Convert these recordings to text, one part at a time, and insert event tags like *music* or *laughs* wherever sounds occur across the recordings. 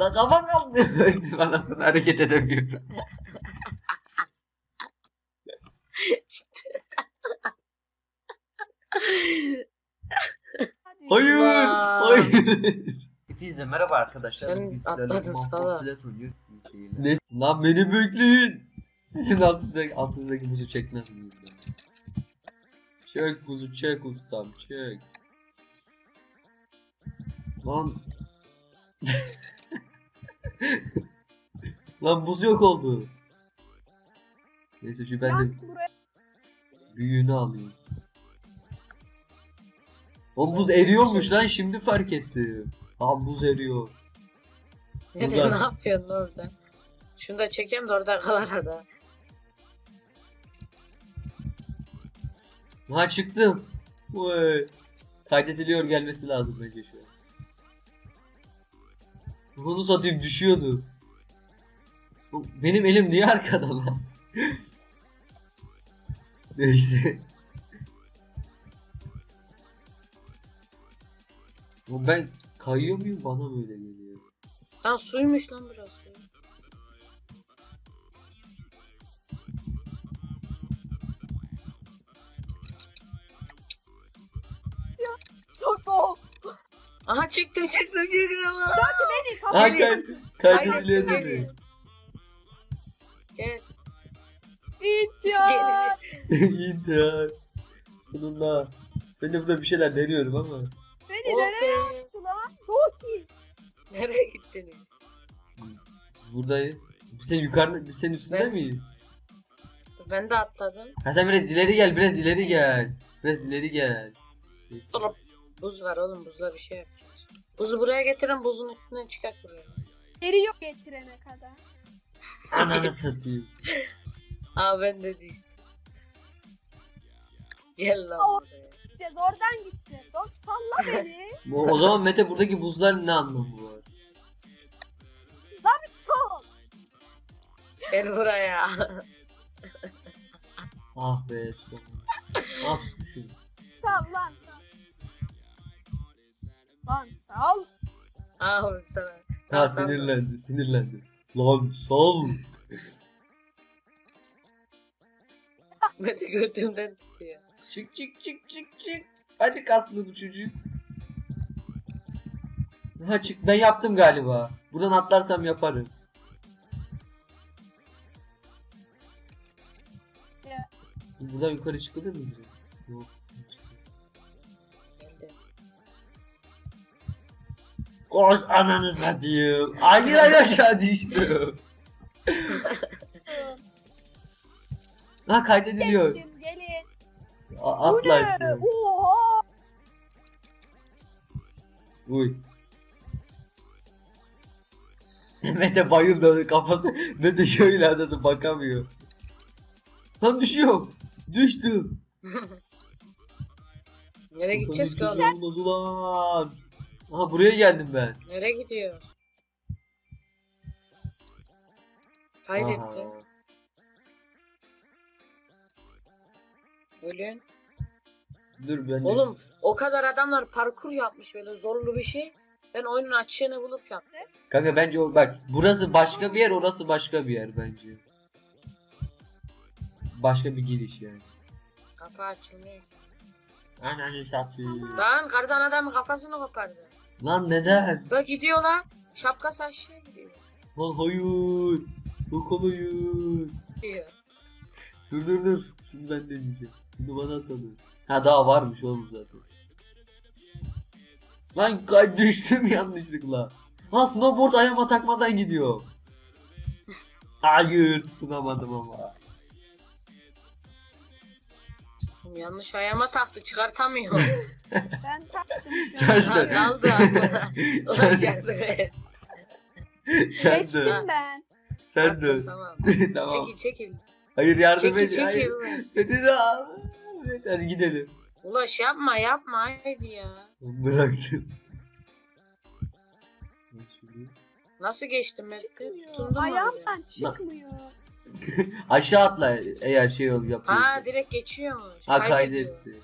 La kafa kaldı. Öldüm anasını hareket edemiyorum. *laughs* Hayır. Vay. Hayır. Hepinize merhaba arkadaşlar. Sen sizlerle atladın Mahmut sana. Bilet oynuyoruz. İyi seyirler. Ne? Lan beni bekleyin. Sizin altınızdaki, altınızdaki buzu çekmez miyiz? ya? Çek buzu çek ustam çek. Lan. *laughs* *laughs* Lan buz yok oldu. Neyse şu ben de büyüğünü alayım. O buz eriyormuş lan şimdi fark ettim. Lan buz eriyor. Ne, Ulan. ne yapıyorsun orada? Şunu da çekeyim de orada kalır ada. Ha çıktım. Vay. Kaydediliyor gelmesi lazım bence şu an. Bunu satayım düşüyordu. Benim elim niye arkada lan? *laughs* Neyse. Ben kayıyor muyum bana böyle geliyor. Lan suymuş lan burası. Çıktım çıktım çıktım. Beni Ha kafayı kay kaydediliyor Kaydettim dedi. beni. Gel. İntihar. *laughs* İntihar. Sonunda. Ben de burada bir şeyler deniyorum ama. Beni Oh nereye be. attı lan? Doki. Nereye gittiniz? Biz buradayız. Biz senin yukarıda, biz senin üstünde Ben- miyiz? Ben de atladım. Ha sen biraz ileri gel, biraz ileri gel. Biraz ileri gel. Buz var oğlum buzla bir şey yapacağız. Buzu buraya getirin buzun üstünden çıkak buraya. Geri yok getirene kadar. Ananı satayım. Aa ben de düştüm. Gel lan Aa, buraya. Gideceğiz oradan gideceğiz. Dok salla *laughs* beni. O, o zaman Mete buradaki buzların ne anlamı var? Soğuk. Gel buraya. Ah be son. Ah düşün. Lan sal. Aa sana. Ha sinirlendi, sinirlendi. Lan sal. Mete *laughs* götümden tutuyor. Çık çık çık çık çık. Hadi kaslı bu çocuk. Ha çık ben yaptım galiba. Buradan atlarsam yaparım. Ya. Buradan yukarı çıkılır mı direkt? Yok. Koş ananı satayım. Hayır hayır aşağı düştüm. Ha kaydediliyor. Geldim gelin. A- Bu atla ne? işte. Oha. Uy. Mete bayıldı kafası. Mete şöyle adadı bakamıyor. Lan düşüyor. Düştüm. Nereye gideceğiz ki oğlum? Olmaz ulan. Aha buraya geldim ben. Nereye gidiyoruz? Kaydettim. Aha. Ölün. Dur ben de- Oğlum o kadar adamlar parkur yapmış böyle zorlu bir şey. Ben oyunun açığını bulup yaptım. Kanka bence o bak burası başka bir yer orası başka bir yer bence. Başka bir giriş yani. Kapı açılmıyor. Ananı satayım. Lan kardan adamın kafasını kopardı. Lan neden? Bak gidiyor lan. Şapkası aşağı gidiyor. Lan hayır. Yok hayır. Diyor. Dur dur dur. Şimdi ben deneyeceğim. Bunu bana salın. Ha daha varmış oğlum zaten. Lan kay düştüm yanlışlıkla. Ha snowboard ayağıma takmadan gidiyor. Hayır tutunamadım ama. Yanlış ayağıma taktı çıkartamıyor. *laughs* Ben taktım şu an. Sen yardım et. Sen de. Geçtim ben. Sen de. Tamam. *laughs* tamam. Çekil çekil. Hayır yardım Çekil et. Hayır. çekil. Hadi de. Evet, hadi gidelim. Ulaş yapma yapma haydi ya. Bıraktım. Nasıl geçtim? Çıkmıyor. Buraya? Ayağımdan çıkmıyor. *laughs* Aşağı atla eğer şey ol yapıyorsun. Ha direkt geçiyormuş. Ha kaydetti.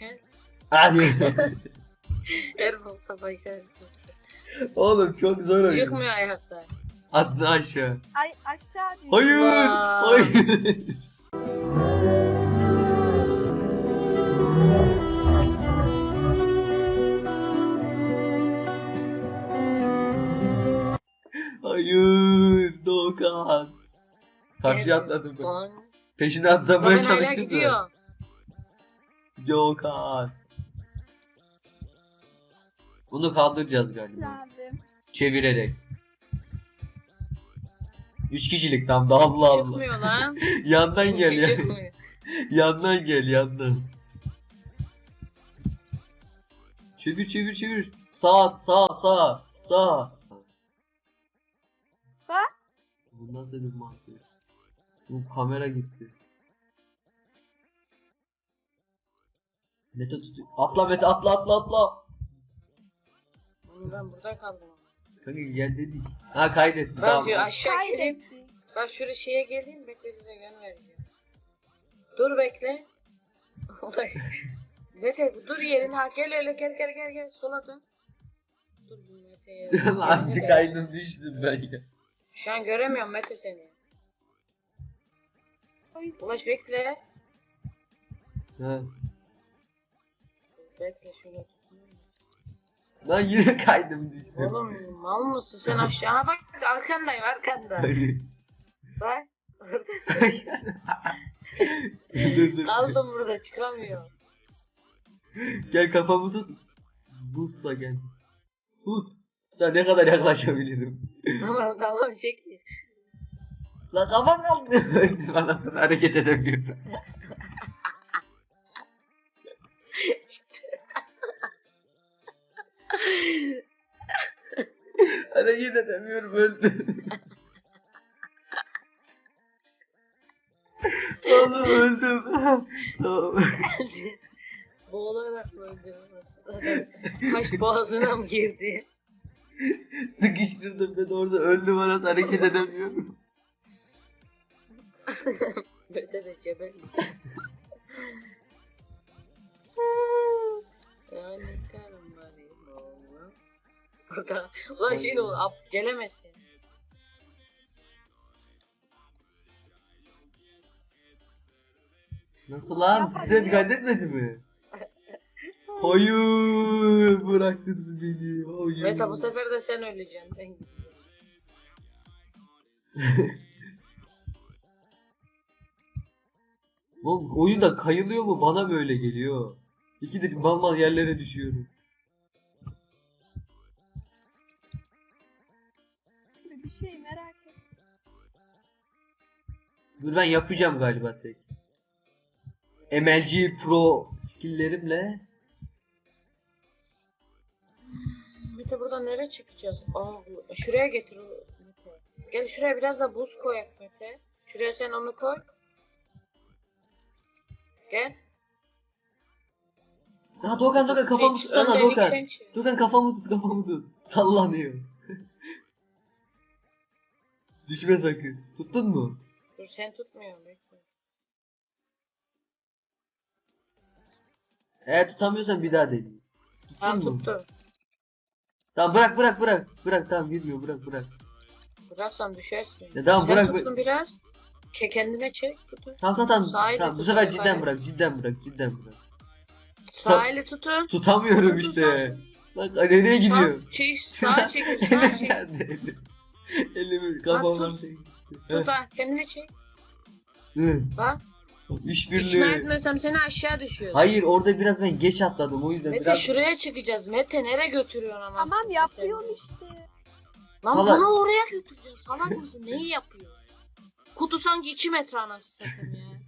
Gel. Hayır. *laughs* Her volta başarısız. Oğlum çok zor oyun. Çıkmıyor ayakta. Atla aşağı. Ay aşağı düştüm. Hayır. Vay. Hayır. Hayır. Doğukan. Karşıya atladım ben. Peşine atlamaya Baban hala çalıştım da. gidiyor. Doğukan. Bunu kaldıracağız galiba. Lazım. Çevirerek. Üç kişilik tam da Allah Allah. Çıkmıyor lan. *laughs* Yandan gel ya. Çıkmıyor. *laughs* yandan gel yandan. Çevir çevir çevir. Sağ sağ sağ sağ. Bak. Bu nasıl bir mantık? Bu kamera gitti. Mete tutuyor. Atla Mete atla atla atla. Oğlum ben burada kaldım. Kanka gel dedik. Ha kaydetti Ben tamam. diyor aşağı gireyim. Ben şuraya şeye geleyim bekle size yön vereceğim. Dur bekle. *laughs* Ulaş. Mete dur yerine ha gel öyle gel gel gel gel sola dön. Dur bu Mete'ye. *laughs* Azıcık kaydım düştüm ben ya. Şu an göremiyorum Mete seni. Ay, Ulaş bekle. Ha. Bekle tutayım. Lan yine kaydım düştüm. Oğlum mal mısın sen aşağı? Ha bak arkandayım arkanda. Bak. Orada. Kaldım burada çıkamıyorum. Gel kafamı tut. Boostla gel. Tut. Da ne kadar yaklaşabilirim. *laughs* tamam tamam çekil. Lan kafam kaldı. Öldüm *laughs* anasını hareket edemiyorum. *laughs* hareket edemiyorum öldüm. Oğlum öldüm. tamam. Boğularak mı öldün? Zaten taş boğazına mı girdi? Sıkıştırdım ben orada öldüm anasını hareket edemiyorum. *laughs* Böyle de cebel. *laughs* yani karım var ya. Burada. Ulan şey ol, ap gelemesin. Nasıl lan? Size dikkat etmedi mi? *laughs* Hayır bıraktınız beni. Hayır. Meta bu sefer de sen öleceksin. Ben gidiyorum. Oğlum oyunda kayılıyor mu? Bana böyle geliyor. İkidir mal mal yerlere düşüyorum. bir şey merak et. Dur ben yapacağım galiba tek. MLG Pro skilllerimle Mete buradan nereye çıkacağız? Aa, bu- şuraya getir. o-. Gel şuraya biraz da buz koyak Mete. Şuraya sen onu koy. Gel. Ha Dokan Dokan kafamı önden ilk Dokan. sen çık. Dokan kafamı tut kafamı tut. *laughs* Sallanıyor. *laughs* Düşme sakın. Tuttun mu? Dur sen tutmuyorsun bekle. Eğer tutamıyorsan bir daha deneyim. Tuttun Tamam mu? tuttum. Tamam bırak bırak bırak. Bırak tamam girmiyor bırak bırak. Bıraksan düşersin. Ya tamam, sen bırak- tuttun biraz. Ke kendine çek tutun. Tamam tamam tamam. Sahile tamam bu tut, sefer cidden bırak cidden bırak cidden bırak. Sahili tutun. Tutamıyorum Tutun işte. Bak nereye gidiyor? *laughs* Sağ, çek, sağa çek. Nerede elim? Elimi kafamdan tut. çekti. Tut ha, kendine çek. Hı. Bak, ikna İşbirliği. etmesem seni aşağı düşüyor. Hayır orada biraz ben geç atladım o yüzden Mete biraz şuraya çıkacağız. Mete nereye götürüyorsun anasını Tamam yapıyorum işte. Lan Salak. bunu oraya götüreceksin. Salak mısın? Neyi yapıyor? Kutu sanki 2 metre anasını satayım ya.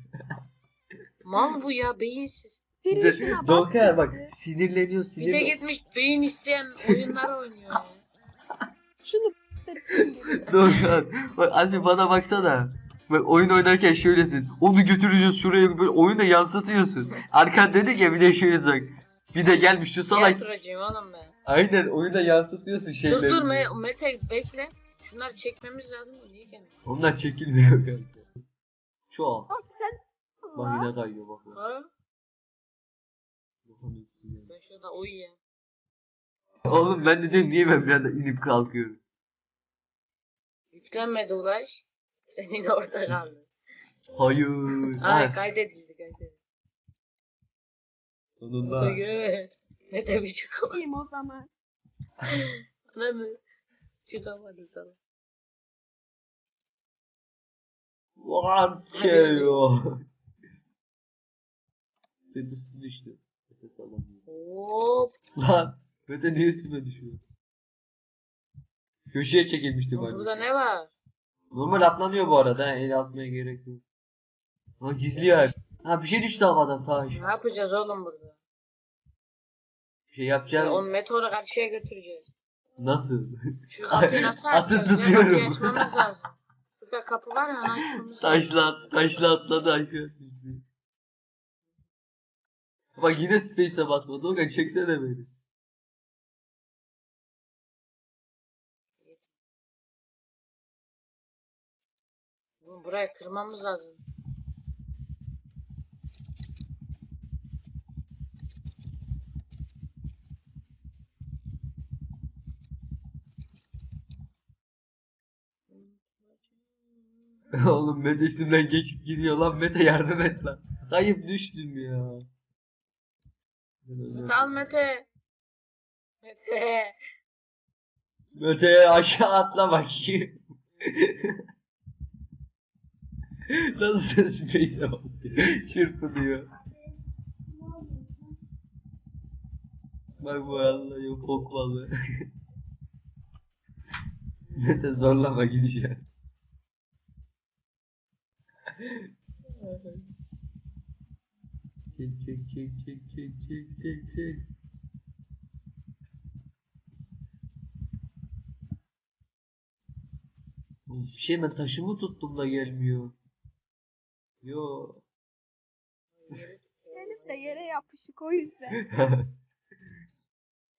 Mal bu ya beyinsiz. Bir de Doğukan bak birisi. sinirleniyor Bir de sinirleniyor. gitmiş beyin isteyen oyunlar oynuyor ya. *laughs* Şunu biri. *laughs* Doğukan bak Azmi bana baksana. Bak oyun oynarken şöylesin. Onu götürüyorsun şuraya böyle oyunda yansıtıyorsun. Arkan dedik ya bir de şöyle bak. Bir de gelmiş şu salak. Tiyatrocuyum oğlum ben. Aynen oyunda yansıtıyorsun Dur şeyleri. dur Me- Mete bekle. Şunları çekmemiz lazım da niye gelmiyor? Onlar çekilmiyor kanka. Şu an. Bak sen. Bak yine kayıyor bak. bak. Ha? Ben şurada uyuyayım. Oğlum ben de diyorum niye ben bir anda inip kalkıyorum. Yüklenmedi Ulaş. Senin orada *laughs* kaldı. Hayır. Ay Ha, kaydedildi kaydedildi. sonunda. Hayır. Ne demek çıkamadı. Gideyim o zaman. *laughs* Ne mi? Çıkamadı sana. What şey o. Set üstü düştü. Nefes alamıyor. Hop. Lan. Mete niye üstüme düşüyor? Köşeye çekilmişti bak. Burada ne var? Normal atlanıyor bu arada. ha, El atmaya gerek yok. Ha gizli yer. Ha bir şey düştü havadan taş. Ne yapacağız oğlum burada? Bir şey yapacağız. Onu meteoru karşıya götüreceğiz. Nasıl? Şu kapıyı nasıl *laughs* Atı açacağız? ya? tutuyorum. Açmamız *laughs* lazım. Şurada kapı var ya taşla taşla atladı aşağı. Bak yine space'e basmadı. Okan çeksene beni. Oğlum Burayı kırmamız lazım. *laughs* Oğlum Mete üstümden geçip gidiyor lan Mete yardım et lan. Kayıp düştüm ya. Mete al Mete. Mete. Mete aşağı atla bakayım. *laughs* Nasıl space'e basıyor? Çırpınıyor. Bak bu Allah yok ok balığı. *laughs* Mete zorlama gideceğim. Çek çek çek çek çek çek çek çek. Bir şey ben taşımı tuttum da gelmiyor. Yo. Elif de yere yapışık o yüzden. *laughs*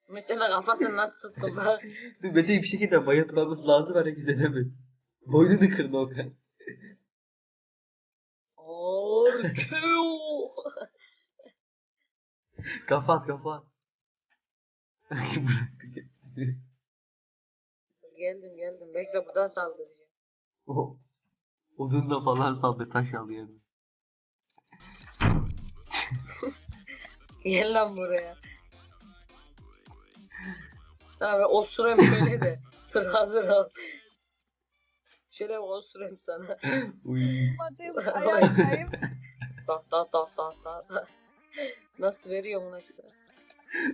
Mete'nin kafasını nasıl tuttun bak. Dur Mete'yi bir şekilde bayatmamız lazım hareket edemez. Boynunu kırdı o kadar. Orkeo. Kafa at kafa at. Bıraktı gitti. geldim geldim. Bekle buradan saldıracağım. O odunla falan saldı taş alıyor. Gel lan buraya. Sana bir osurayım şöyle de. *laughs* Dur hazır ol. Şöyle osurayım sana. Uy. Madem ayaktayım. Tak tak tak tak. tak. Nasıl veriyor ona işte.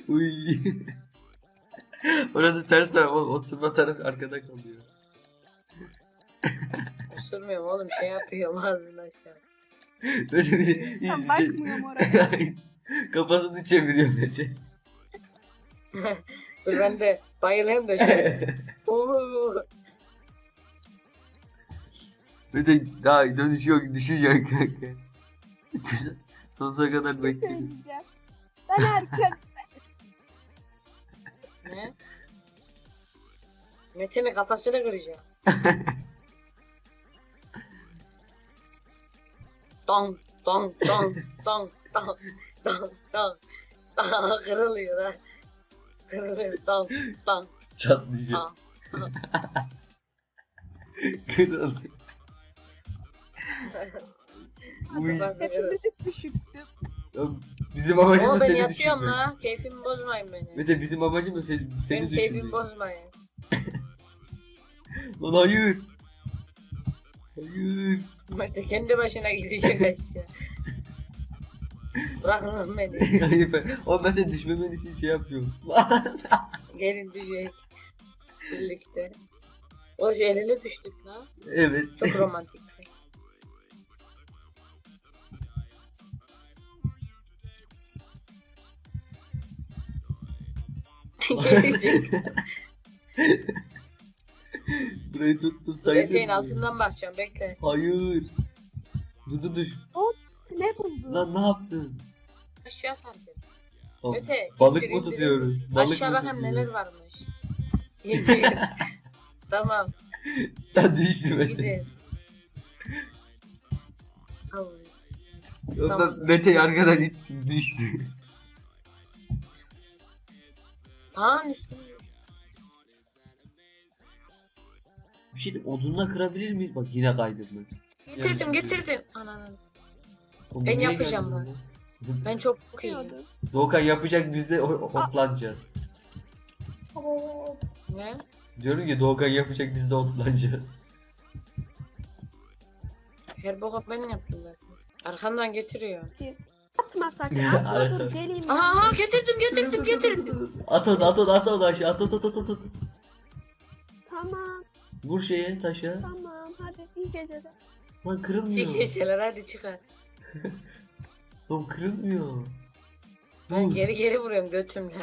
Uy. Orası ters taraf. O, o sırma taraf arkada kalıyor. Osurmuyorum oğlum şey yapıyorum ağzını aşağı. Böyle bir Ben şey- bakmıyorum oraya. *laughs* Kafasını çeviriyor Mete. *laughs* Dur ben de bayılayım da şöyle. Oo. *laughs* Mete daha dönüş yok düşüyor kanka. *laughs* Sonsuza kadar Bir şey bekliyoruz. söyleyeceğim. Ben erken *laughs* ne? Mete'nin kafasını kıracağım. Dong dong dong dong dong dong dong dong kırılıyor lan. Kırılıyor dong dong Çatlayacak. dong. *laughs* Kırıldı. Uy. Kafası kırılıyor. hepimizi düşüktüm. Ya Bizim amacımız Ama ben seni yatıyorum düşürmek. la. Keyfimi bozmayın beni. Mete bizim amacımız seni, seni Benim keyfimi düşürmek. bozmayın. *laughs* Lan hayır. Hayır. Mete kendi başına gidecek *laughs* aşağı. Bırakın lan beni. *laughs* hayır ben, oğlum ben senin düşmemen için şey yapıyorum. Gelin düşecek. Birlikte. O şu el ele düştük la. evet. Çok romantikti. *laughs* Burayı tuttum saydım. Eteğin altından bakacağım bekle. Hayır. Dur dur dur. Ne buldun? Lan ne yaptın? Aşağı sardı. Oğlum, Öte. balık indir, mı indir, tutuyoruz? indir. Balık Aşağı mı tutuyoruz? neler varmış. İndir. *laughs* tamam. Düştüm Siz Mete. Ondan. Mete arkadan düştü. Üstüne. Bir şey diyeyim, odunla kırabilir miyiz? Bak yine kaydım ben. Getirdim getirdim. Ananı. Oğlum, Ben niye yapacağım geldin ben. lan? Ben çok iyiyim. Doğukan yapacak biz de o- o- otlanacağız. Ne? Diyorum ki Doğukan yapacak biz de otlanacağız. Her boka ben yaptım zaten. Arkandan getiriyor. Atma sakın. Atma dur geleyim. ben. Aha getirdim getirdim getirdim. At onu at onu at onu aşağı at at at at at. Tamam Vur şeye taşa. tamam hadi iyi geceler. Lan kırılmıyor. Çek şeyler hadi çıkar. *laughs* Oğlum kırılmıyor. Ben Vur. geri geri vuruyorum götümle.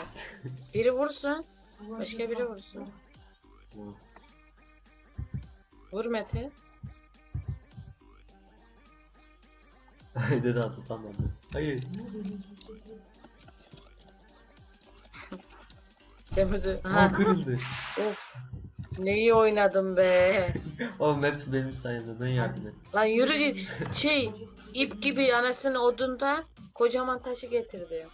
Biri vursun. Başka biri vursun. Vur Mete. Haydi daha tutamadı. Hayır. Semudi. Ha Ha. kırıldı. Of. Ne iyi oynadım be. *laughs* Oğlum hepsi benim sayemde ben yardım et. Lan yürü git. Şey ip gibi anasını odundan kocaman taşı getirdi.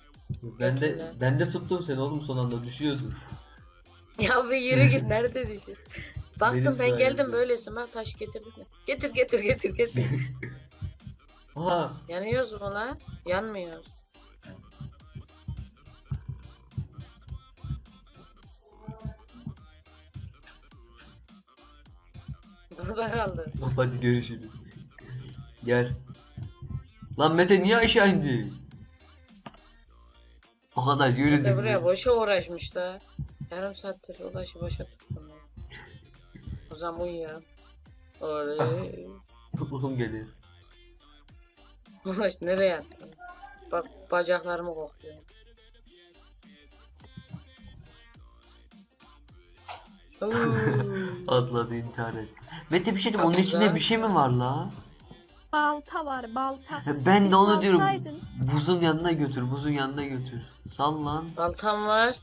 Ben de ben de tuttum seni oğlum son anda düşüyordun. Ya bir yürü git nerede düşün. Baktım Benim ben geldim sayemde. böylesin bak taş getirdim. Getir getir getir getir. *laughs* Aha Yanıyoruz mu lan? Yanmıyoruz. Burada kaldı. *laughs* hadi görüşürüz. Gel. Lan Mete niye aşağı indi? O kadar yürüdüm. Mete buraya ya. boşa uğraşmış da. Yarım saattir ulaşı boşa tuttum. O zaman uyuyor. Oley. *laughs* Uykum geliyor. Ulaş nereye yattın? Bak bacaklarımı kokluyor. *laughs* Atladı intihar et. Mete bir şey diyeyim onun içinde bir şey mi var la? Balta var balta. *laughs* Ben de onu diyorum. Buzun yanına götür, buzun yanına götür. Sal lan. Baltam var.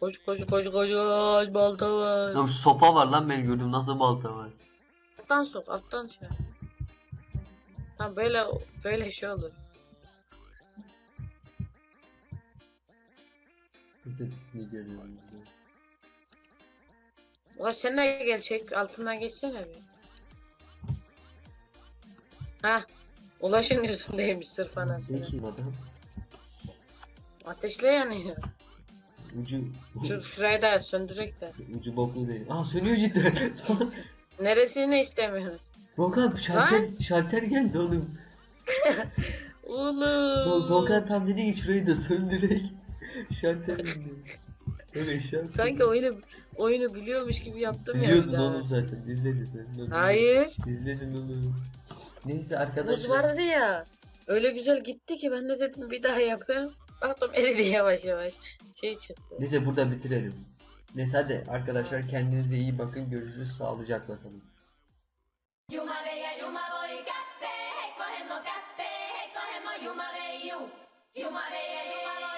Koş koş koş koş koş balta var. Lan sopa var lan ben gördüm nasıl balta var. Alttan sok alttan şey. Ha böyle böyle şey olur. Tipini görüyorum. Ulan sen de gel çek altından geçsene bir. Ha Ulaşın yüzündeymiş *laughs* sırf anasını. Peki adam. Ateşle yanıyor. Ucu, Şu şurayı da söndürek de. ucu boklu değil. Aa sönüyor cidden. *laughs* *laughs* Neresini istemiyor? Volkan şalter, şalter geldi oğlum. *laughs* Oğlum. Vol- Volkan tam dedi ki şurayı da söndürek. şalter indi. Öyle şalter. Sanki oyunu oyunu biliyormuş gibi yaptım ya. Biliyordun oğlum zaten. İzledin sen. Hayır. İzledin oğlum. Neyse Buz arkadaşlar. vardı ya. Öyle güzel gitti ki ben de dedim bir daha yapayım. Baktım eridi yavaş yavaş. Şey çıktı. Neyse burada bitirelim. Neyse hadi arkadaşlar kendinize iyi bakın. Görüşürüz. Sağlıcakla kalın. Yuma bella, yuma voy cape, cogemos cape, cogemos yuma you. Yuma bella, yuma.